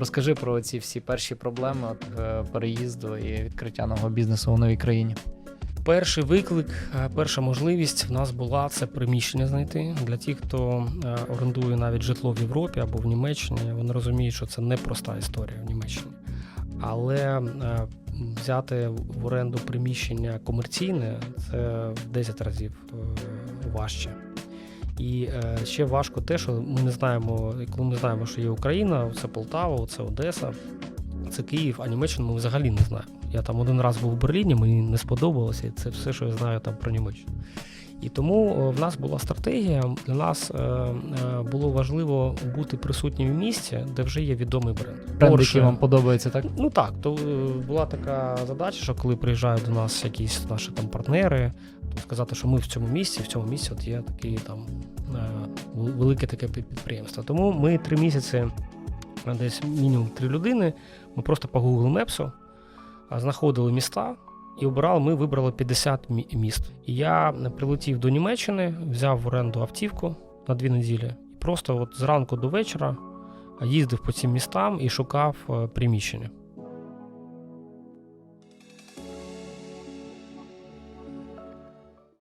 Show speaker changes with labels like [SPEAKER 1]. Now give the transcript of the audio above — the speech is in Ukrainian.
[SPEAKER 1] Розкажи про ці всі перші проблеми от, е, переїзду і відкриття нового бізнесу у новій країні.
[SPEAKER 2] Перший виклик, е, перша можливість в нас була це приміщення знайти для тих, хто е, орендує навіть житло в Європі або в Німеччині. Вони розуміють, що це непроста історія в Німеччині. Але взяти в оренду приміщення комерційне це в 10 разів важче. І е, ще важко те, що ми не знаємо, коли ми знаємо, що є Україна, це Полтава, це Одеса, це Київ, а Німеччину ми взагалі не знаємо. Я там один раз був в Берліні, мені не сподобалося, і це все, що я знаю там про Німеччину. І тому е, в нас була стратегія. Для нас е, е, було важливо бути присутнім в місці, де вже є відомий бренд. Porsche,
[SPEAKER 1] які вам подобаються, так?
[SPEAKER 2] Ну так, то була така задача, що коли приїжджають до нас якісь наші там партнери, то сказати, що ми в цьому місці, в цьому місці от є такий там велике таке підприємство. Тому ми три місяці, е, десь мінімум три людини, ми просто по Google Maps знаходили міста. І обирали, ми вибрали 50 мі- міст. І я прилетів до Німеччини, взяв в оренду автівку на дві неділі. І просто от зранку до вечора їздив по цим містам і шукав е, приміщення.